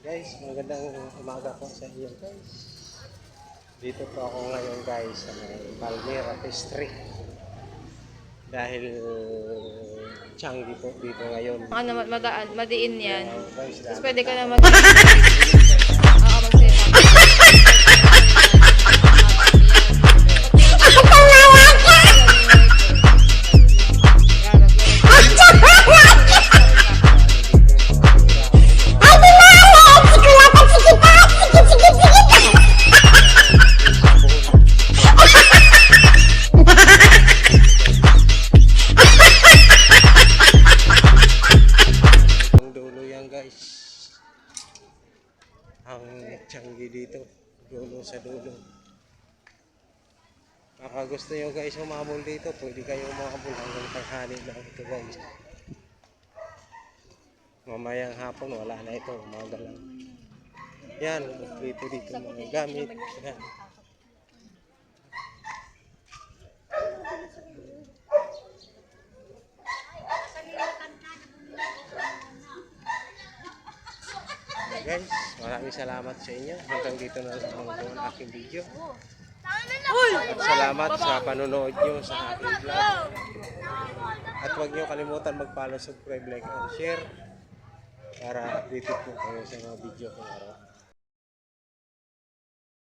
Guys, magandang umaga po sa iyo guys. Dito po ako ngayon guys sa may Palmera Pastry. Dahil changi po dito ngayon. Ano, madaan, madiin yan. Yeah, guys, Tapos pwede ka na mag- Ang Changi dito. Dulo sa dulo. Baka gusto nyo guys umabol dito, pwede kayo umabol hanggang tanghali lang ito guys. Mamayang hapon wala na ito, umaga lang. Yan, dito dito mga gamit. Yan. Guys, maraming salamat sa inyo. Hanggang dito na lang ang aking video. At salamat sa panonood nyo sa aking vlog. At huwag nyo kalimutan mag-follow, subscribe, like, and share para updated po kayo sa mga video ko araw.